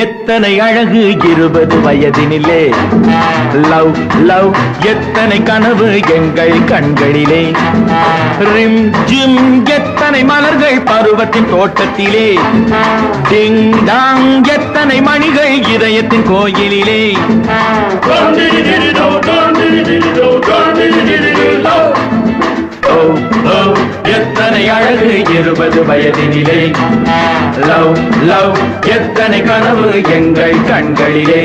எத்தனை அழகு இருபது வயதினிலே லவ் லவ் எத்தனை கனவு எங்கள் கண்களிலே ரிம் ஜிம் எத்தனை மலர்கள் பருவத்தின் தோட்டத்திலே டிங் டாங் எத்தனை மணிகள் இதயத்தின் கோயிலிலே எத்தனை அழகு இருபது வயதினிலே லவ் லவ் எத்தனை கனவு எங்கள் கண்களிலே?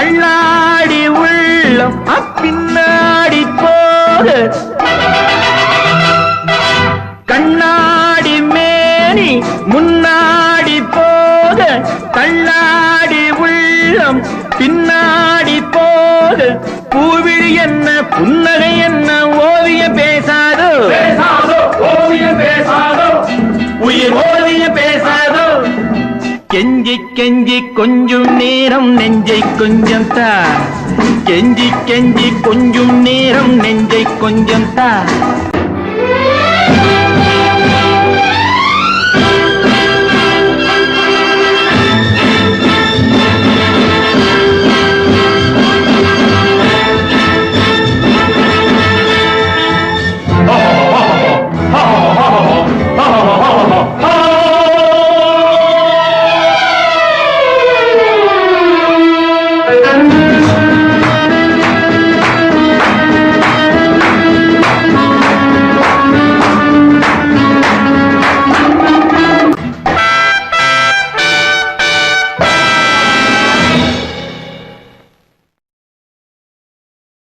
தள்ளாடி உள்ளம் அப்பின்னாடி போக. கண்ணாடி மேனி முன்னாடி போக. தள்ளாடி உள்ளம் பின்னாடி போக. பூவிழி என்ன புன்னகை என்ன ஓவிய பேசாதோ. பேசாதோ ஓவியம் பேசாதோ. உயிர் ஓவிய பேசாது கெஞ்சி கெஞ்சி கொஞ்சம் நேரம் நெஞ்சை கொஞ்சம் தா. கெஞ்சி கெஞ்சி கொஞ்சம் நேரம் நெஞ்சை கொஞ்சம் தா.